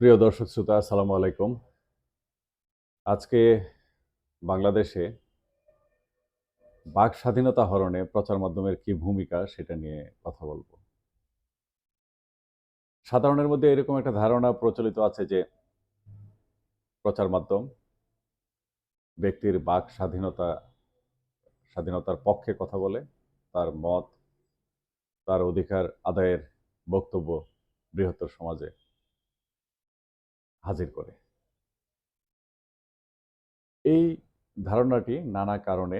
প্রিয় দর্শক শ্রোতা, আসসালামু আলাইকুম। আজকে বাংলাদেশে বাক স্বাধীনতা হরণে প্রচার মাধ্যমের কি ভূমিকা সেটা নিয়ে কথা বলব। সাধারণের মধ্যে এরকম একটা ধারণা প্রচলিত আছে যে, প্রচার মাধ্যম ব্যক্তির বাক স্বাধীনতা, স্বাধীনতার পক্ষে কথা বলে, তার মত, তার অধিকার আদায়ের বক্তব্য বৃহত্তর সমাজে হাজির করে। এই ধারণাটি নানা কারণে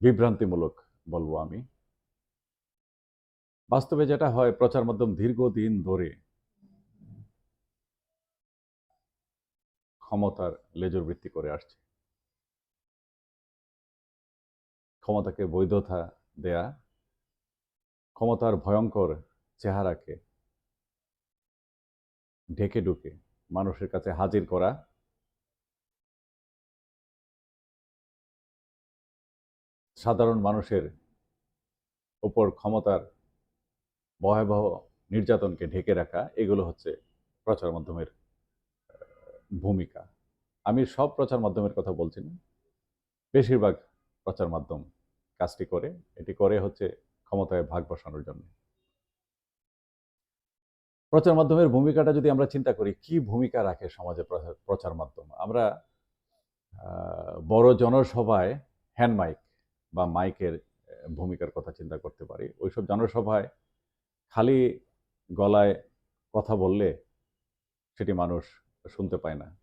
বিভ্রান্তিমূলক বলব আমি। বাস্তবে যেটা হয়, প্রচার মাধ্যম দীর্ঘদিন ধরে ক্ষমতার লেজর বৃত্তি করে আসছে। ক্ষমতাকে বৈধতা দেয়া, ক্ষমতার ভয়ঙ্কর চেহারাকে ঢেকে ঢুকে মানুষের কাছে হাজির করা। সাধারণ মানুষের উপর ক্ষমতার ভয়াবহ নির্যাতনকে ঢেকে রাখা, এগুলো হচ্ছে প্রচার মাধ্যমের ভূমিকা। আমি সব প্রচার মাধ্যমের কথা বলছি না। বেশিরভাগ প্রচার মাধ্যম কাজটি করে। এটি করে হচ্ছে ক্ষমতায় ভাগ বসানোর জন্য। প্রচার মাধ্যমের ভূমিকাটা যদি আমরা চিন্তা করি, কি ভূমিকা রাখে সমাজে প্রচার- মাধ্যম? আমরা বড় জনসভায় হ্যান্ড মাইক বা মাইকের ভূমিকার কথা চিন্তা করতে পারি। ওইসব জনসভায় খালি গলায় কথা বললে সেটি মানুষ শুনতে পায় না।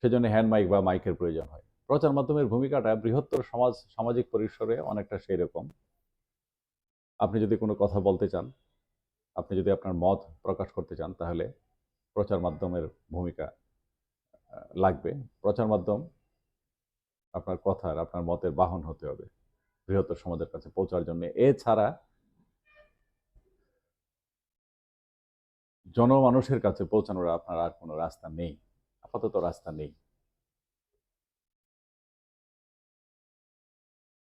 সেজন্য হ্যান্ড মাইক বা মাইকের প্রয়োজন হয়। প্রচার মাধ্যমের ভূমিকাটা বৃহত্তর সমাজ, সামাজিক পরিসরে অনেকটা সেই রকম আপনি যদি কোনো কথা বলতে চান আপনি যদি আপনার মত প্রকাশ করতে চান, তাহলে প্রচার মাধ্যমের ভূমিকা লাগবে। প্রচার মাধ্যম আপনার কথার আপনার মতের বাহন হতে হবে, বৃহত্তর সমাজের কাছে পৌঁছার জন্য। এছাড়া জনমানুষের কাছে পৌঁছানোর আপনার আর কোনো রাস্তা নেই, আপাতত রাস্তা নেই।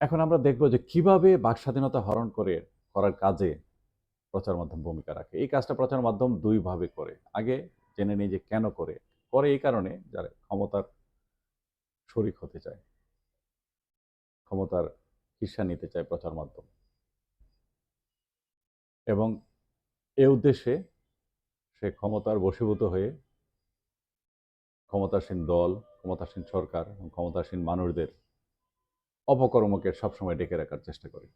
এখন আমরা দেখব যে কীভাবে বাক স্বাধীনতা হরণ করে, করার কাজে প্রচার মাধ্যম ভূমিকা রাখে। এই কাজটা প্রচার মাধ্যম দুইভাবে করে। আগে জেনে নিই যে কেন করে। করে এই কারণে যারা ক্ষমতার শরিক হতে চায়। ক্ষমতার হিস্সা নিতে চায় প্রচার মাধ্যম। এবং এ উদ্দেশ্যে সে ক্ষমতার বশীভূত হয়ে ক্ষমতাসীন দল, ক্ষমতাসীন সরকার এবং ক্ষমতাসীন মানুষদের অপকর্মকে সবসময় ডেকে রাখার চেষ্টা করে।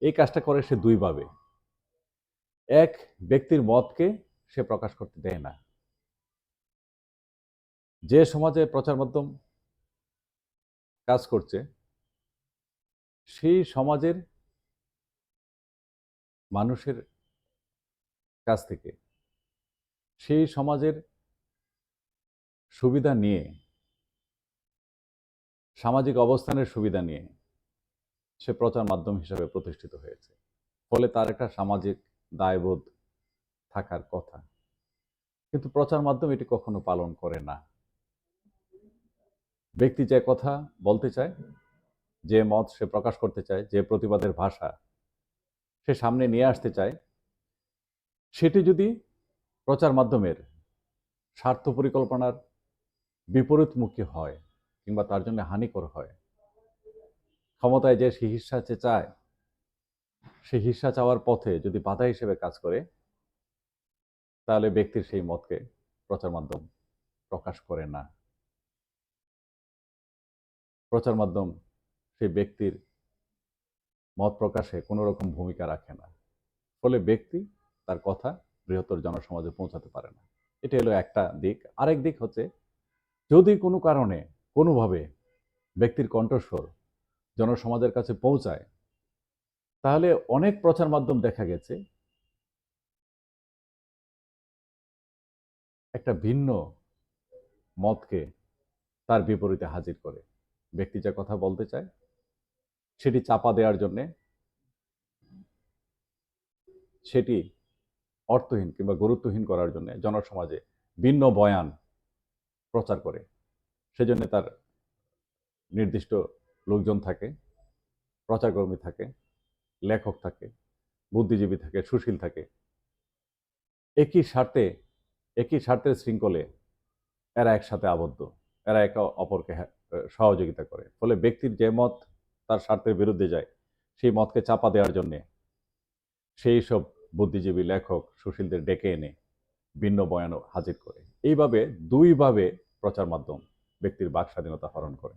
এই কাজটা করে সে দুইভাবে এক, ব্যক্তির মতকে সে প্রকাশ করতে দেয় না। যে সমাজে প্রচার মাধ্যম কাজ করছে, সেই সমাজের মানুষের কাছ থেকে, সেই সমাজের সুবিধা নিয়ে, সামাজিক অবস্থানের সুবিধা নিয়ে সে প্রচার মাধ্যম হিসাবে প্রতিষ্ঠিত হয়েছে। ফলে তার একটা সামাজিক দায়বোধ থাকার কথা। কিন্তু প্রচার মাধ্যম এটি কখনো পালন করে না। ব্যক্তি যে কথা বলতে চায়, যে মত সে প্রকাশ করতে চায়, যে প্রতিবাদের ভাষা সে সামনে নিয়ে আসতে চায়, সেটি যদি প্রচার মাধ্যমের স্বার্থ পরিকল্পনার বিপরীতমুখী হয় কিংবা তার জন্য হানিকর হয় ক্ষমতায় যে সে হিস্সা চে চায় সে হিস্সা চাওয়ার পথে যদি বাধা হিসেবে কাজ করে, তাহলে ব্যক্তির সেই মতকে প্রচার মাধ্যম প্রকাশ করে না। প্রচার মাধ্যম সেই ব্যক্তির মত প্রকাশে কোনো রকম ভূমিকা রাখে না। ফলে ব্যক্তি তার কথা বৃহত্তর জনসমাজে পৌঁছাতে পারে না। এটা হলো একটা দিক। আরেক দিক হচ্ছে, যদি কোনো কারণে কোনোভাবে ব্যক্তির কণ্ঠস্বর জনসমাজের কাছে পৌঁছায়, তাহলে অনেক প্রচার মাধ্যম দেখা গেছে। একটা ভিন্ন মতকে তার বিপরীতে হাজির করে। ব্যক্তি যে কথা বলতে চায়, সেটি চাপা দেওয়ার জন্যে সেটি অর্থহীন কিংবা গুরুত্বহীন করার জন্য জনসমাজে ভিন্ন বয়ান প্রচার করে। সেজন্য তার নির্দিষ্ট লোকজন থাকে প্রচারকর্মী থাকে লেখক থাকে বুদ্ধিজীবী থাকে সুশীল থাকে। একই স্বার্থে একই স্বার্থের শৃঙ্খলে এরা একসাথে আবদ্ধ। এরা একে অপরকে হ্যাঁ, সহযোগিতা করে। ফলে ব্যক্তির যে মত তার স্বার্থের বিরুদ্ধে যায় সেই মতকে চাপা দেওয়ার জন্যে সেই সব বুদ্ধিজীবী লেখক সুশীলদের ডেকে এনে ভিন্ন বয়ান হাজির করে। এইভাবে দুইভাবে প্রচার মাধ্যম ব্যক্তির বাক স্বাধীনতা হরণ করে।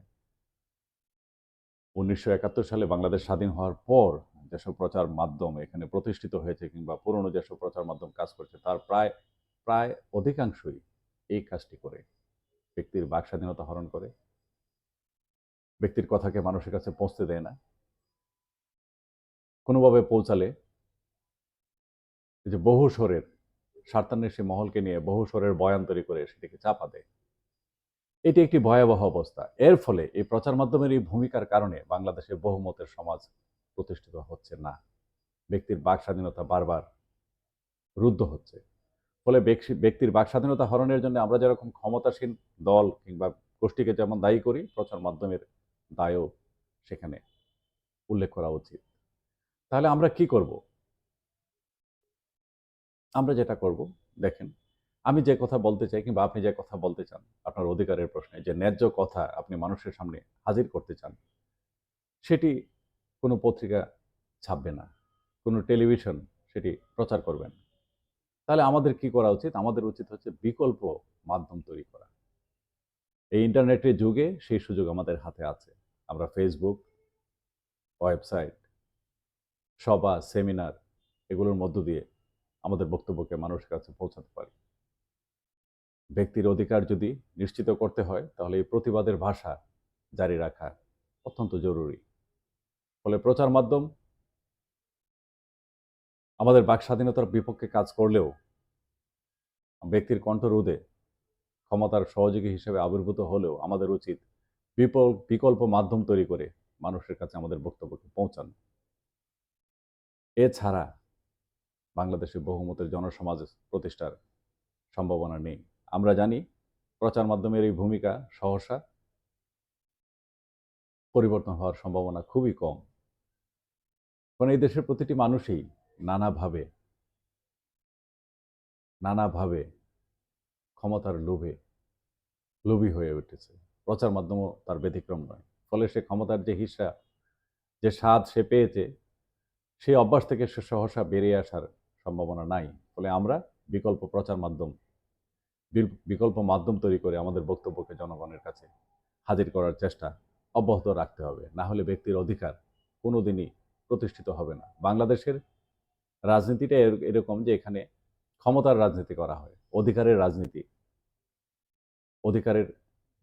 উনিশশো একাত্তর সালে বাংলাদেশ স্বাধীন হওয়ার পর যেসব প্রচার মাধ্যম এখানে প্রতিষ্ঠিত হয়েছে কিংবা পুরনো যেসব প্রচার মাধ্যম কাজ করছে, তার প্রায় প্রায় অধিকাংশই এই কাজটি করে। ব্যক্তির বাক স্বাধীনতা হরণ করে। ব্যক্তির কথাকে মানুষের কাছে পৌঁছতে দেয় না। কোনোভাবে পৌঁছালে যে বহু স্বরের স্বার্থান্বেষী মহলকে নিয়ে বহু স্বরের বয়ান তৈরি করে সেটিকে চাপা দেয়। এটি একটি ভয়াবহ অবস্থা। এর ফলে এই প্রচার মাধ্যমের এই ভূমিকার কারণে বাংলাদেশে বহুমতের সমাজ প্রতিষ্ঠিত হচ্ছে না। ব্যক্তির বাক স্বাধীনতা বারবার রুদ্ধ হচ্ছে। ফলে ব্যক্তি- ব্যক্তির বাক স্বাধীনতা হরণের জন্য আমরা যেরকম ক্ষমতাসীন দল কিংবা গোষ্ঠীকে যেমন দায়ী করি, প্রচার মাধ্যমের দায়ও সেখানে উল্লেখ করা উচিত। তাহলে আমরা কি করব? আমরা যেটা করব, দেখেন আমি যে কথা বলতে চাই কিংবা আপনি যে কথা বলতে চান, আপনার অধিকারের প্রশ্নে, যে ন্যায্য কথা আপনি মানুষের সামনে হাজির করতে চান, সেটি কোনো পত্রিকা ছাপবে না, কোনো টেলিভিশন সেটি প্রচার করবে না। তাহলে আমাদের কি করা উচিত? আমাদের উচিত হচ্ছে বিকল্প মাধ্যম তৈরি করা। এই ইন্টারনেটের যুগে সেই সুযোগ আমাদের হাতে আছে। আমরা ফেসবুক ওয়েবসাইট সভা সেমিনার এগুলোর মধ্য দিয়ে আমাদের বক্তব্যকে মানুষের কাছে পৌঁছাতে পারি। ব্যক্তির অধিকার যদি নিশ্চিত করতে হয়, তাহলে এই প্রতিবাদের ভাষা জারি রাখা অত্যন্ত জরুরি। ফলে প্রচার মাধ্যম আমাদের বাক স্বাধীনতার বিপক্ষে কাজ করলেও ব্যক্তির কণ্ঠরোধে ক্ষমতার সহযোগী হিসেবে আবির্ভূত হলেও আমাদের উচিত বিপল- বিকল্প মাধ্যম তৈরি করে মানুষের কাছে আমাদের বক্তব্যকে পৌঁছানো। এছাড়া বাংলাদেশে বহুমতের জনসমাজ প্রতিষ্ঠার সম্ভাবনা নেই। আমরা জানি প্রচার মাধ্যমের এই ভূমিকা সহসা পরিবর্তন হওয়ার সম্ভাবনা খুবই কম। কারণ এই দেশের প্রতিটি মানুষই নানাভাবে নানাভাবে ক্ষমতার লোভে লোভী হয়ে উঠেছে। প্রচার মাধ্যমও তার ব্যতিক্রম নয়। ফলে সে ক্ষমতার যে হিসা, যে স্বাদ সে পেয়েছে, সেই অভ্যাস থেকে সে সহসা বেরিয়ে আসার সম্ভাবনা নাই। ফলে আমরা বিকল্প প্রচার মাধ্যম বিকল্প মাধ্যম তৈরি করে আমাদের বক্তব্যকে জনগণের কাছে হাজির করার চেষ্টা অব্যাহত রাখতে হবে। না হলে ব্যক্তির অধিকার কোনোদিনই প্রতিষ্ঠিত হবে না। বাংলাদেশের রাজনীতিটা এর- এরকম যে এখানে ক্ষমতার রাজনীতি করা হয়, অধিকারের রাজনীতি, অধিকারের,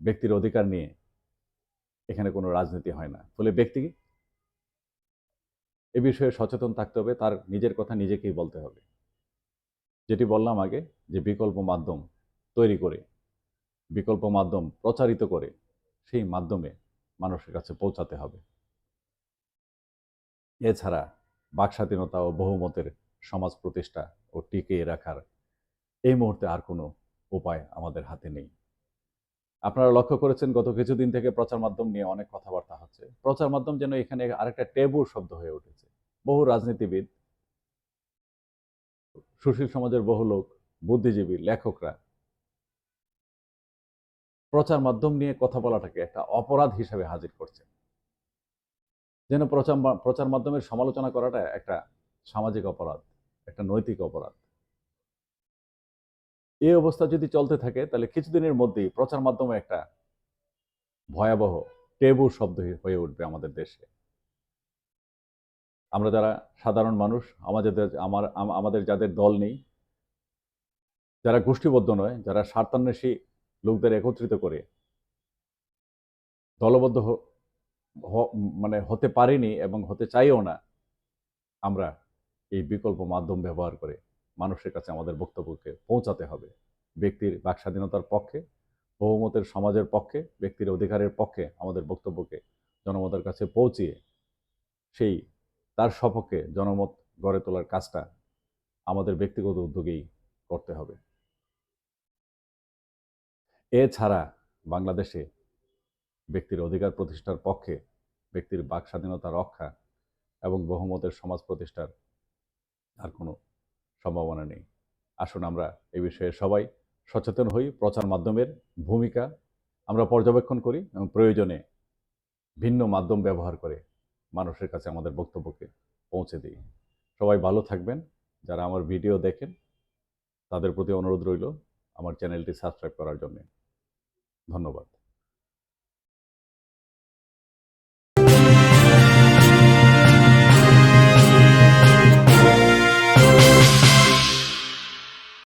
ব্যক্তির অধিকার নিয়ে এখানে কোনো রাজনীতি হয় না। ফলে ব্যক্তি এ বিষয়ে সচেতন থাকতে হবে, তার নিজের কথা নিজেকেই বলতে হবে। যেটি বললাম আগে, যে বিকল্প মাধ্যম তৈরি করে, বিকল্প মাধ্যম প্রচারিত করে, সেই মাধ্যমে মানুষের কাছে পৌঁছাতে হবে। এছাড়া বাক স্বাধীনতা ও বহুমতের সমাজ প্রতিষ্ঠা ও টিকিয়ে রাখার এই মুহূর্তে আর কোনো উপায় আমাদের হাতে নেই। আপনারা লক্ষ্য করেছেন গত কিছুদিন থেকে প্রচার মাধ্যম নিয়ে অনেক কথাবার্তা হচ্ছে। প্রচার মাধ্যম যেন এখানে আরেকটা টেবু শব্দ হয়ে উঠেছে। বহু রাজনীতিবিদ, সুশীল সমাজের বহু লোক, বুদ্ধিজীবী, লেখকরা প্রচার মাধ্যম নিয়ে কথা বলাটাকে একটা অপরাধ হিসাবে হাজির করছে। যেন প্রচার প্রচার মাধ্যমের সমালোচনা করাটা একটা সামাজিক অপরাধ, একটা নৈতিক অপরাধ। এই অবস্থা যদি চলতে থাকে, তাহলে কিছুদিনের মধ্যেই প্রচার মাধ্যমে একটা ভয়াবহ, টেবু শব্দ হয়ে- উঠবে আমাদের দেশে। আমরা যারা সাধারণ মানুষ, আমাদের আমার আমাদের যাদের দল নেই, যারা গোষ্ঠীবদ্ধ নয়, যারা স্বার্থান্বেষী লোকদের একত্রিত করে দলবদ্ধ মানে হতে পারিনি এবং হতে চাইও না আমরা এই বিকল্প মাধ্যম ব্যবহার করে মানুষের কাছে আমাদের বক্তব্যকে পৌঁছাতে হবে। ব্যক্তির বাক স্বাধীনতার পক্ষে, বহুমতের সমাজের পক্ষে, ব্যক্তির অধিকারের পক্ষে আমাদের বক্তব্যকে জনমতের কাছে পৌঁছিয়ে সেই তার সপক্ষে জনমত গড়ে তোলার কাজটা আমাদের ব্যক্তিগত উদ্যোগেই করতে হবে। এছাড়া বাংলাদেশে ব্যক্তির অধিকার প্রতিষ্ঠার পক্ষে ব্যক্তির বাক স্বাধীনতা রক্ষা এবং বহুমতের সমাজ প্রতিষ্ঠার আর কোনো সম্ভাবনা নেই। আসুন আমরা এ বিষয়ে সবাই সচেতন হই, প্রচার মাধ্যমের ভূমিকা আমরা পর্যবেক্ষণ করি এবং প্রয়োজনে ভিন্ন মাধ্যম ব্যবহার করে মানুষের কাছে আমাদের বক্তব্যকে পৌঁছে দিই। সবাই ভালো থাকবেন। যারা আমার ভিডিও দেখেন, তাদের প্রতি অনুরোধ রইল আমার চ্যানেলটি সাবস্ক্রাইব করার জন্য। ধন্যবাদ।